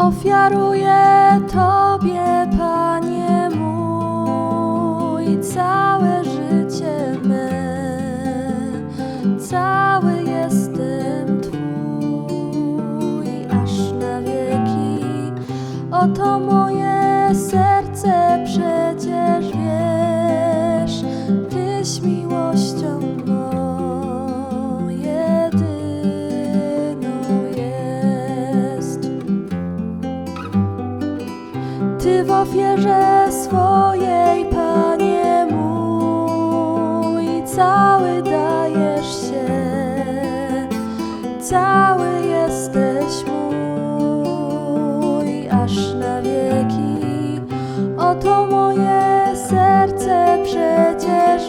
Ofiaruję Tobie, Panie mój, całe życie me, cały jestem Twój, aż na wieki. Oto moje serce przecież Ty w ofierze swojej, Panie mój, cały dajesz się, cały jesteś mój, aż na wieki. Oto moje serce przecież.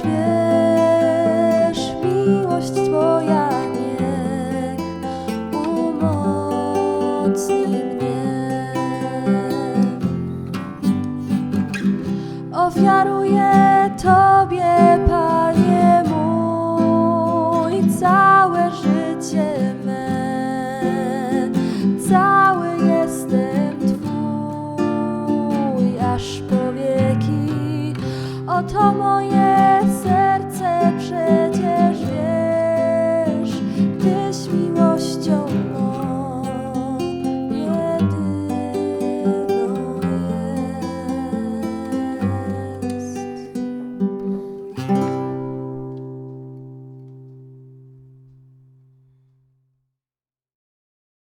ofiaruję Tobie, Panie mój, całe życie me, cały jestem Twój, aż po wieki. Oto moje serce przecież.